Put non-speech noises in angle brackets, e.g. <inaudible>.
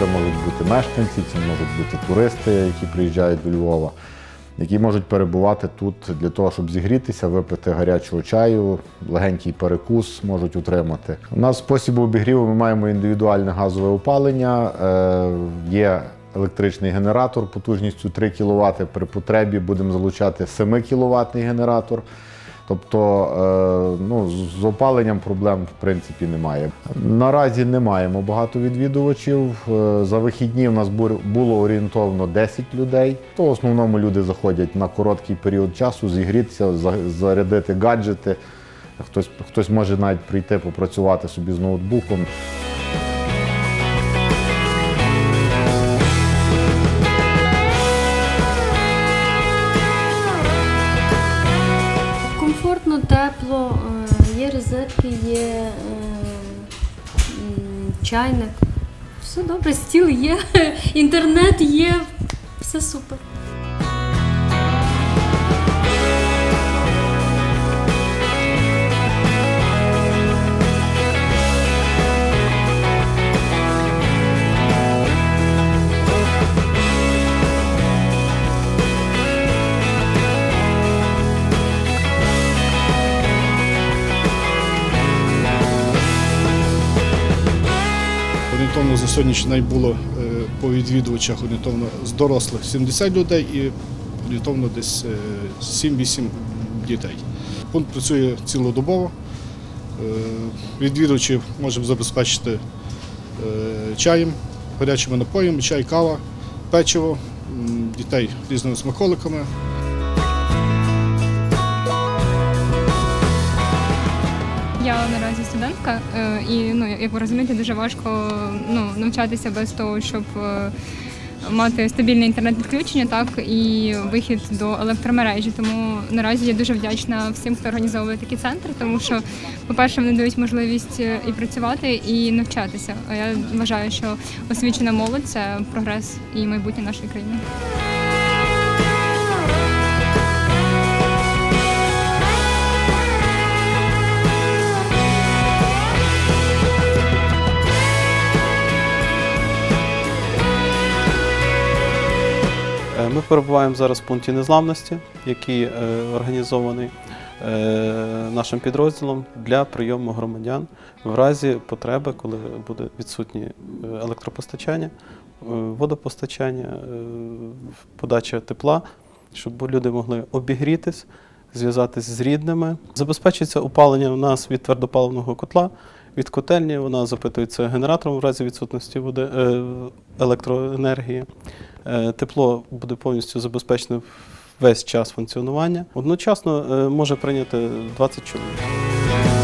Це можуть бути мешканці, це можуть бути туристи, які приїжджають до Львова, які можуть перебувати тут для того, щоб зігрітися, випити гарячого чаю, легенький перекус можуть утримати. У нас спосіб обігріву ми маємо індивідуальне газове опалення. Е, є електричний генератор потужністю 3 кВт. При потребі будемо залучати 7 кВт генератор. Тобто е, ну, з- опаленням проблем в принципі немає. Наразі не маємо багато відвідувачів. Е, За вихідні в нас було орієнтовно 10 людей. То в основному люди заходять на короткий період часу, зігрітися, зарядити гаджети. Хтось, хтось може навіть прийти попрацювати собі з ноутбуком. Е, є розетки, є е, м, чайник. Все добре, стіл є, <laughs> інтернет є, все супер. Орієнтовно за сьогоднішній день було е, по відвідувачах орієнтовно з дорослих 70 людей і орієнтовно десь е, 7-8 дітей. Пункт працює цілодобово. Е, Відвідувачів можемо забезпечити е, чаєм, гарячими напоями, чай, кава, печиво, дітей різними смаколиками. Я наразі студентка, е, і ну як ви розумієте, дуже важко ну навчатися без того, щоб е, мати стабільне інтернет-підключення, так і вихід до електромережі. Тому наразі я дуже вдячна всім, хто організовує такі центри, тому що, по-перше, вони дають можливість е, і працювати, і навчатися. А я вважаю, що освічена молодь це прогрес і майбутнє нашої країни. Ми перебуваємо зараз в пункті незламності, який е, організований е, нашим підрозділом для прийому громадян в разі потреби, коли буде відсутнє е, електропостачання, водопостачання, подача тепла, щоб люди могли обігрітись, зв'язатись з рідними. Забезпечується опалення у нас від твердопаливного котла. Від котельні вона запитується генератором в разі відсутності води, електроенергії. Е, Тепло буде повністю забезпечено весь час функціонування. Одночасно е, може прийняти 20 чоловік.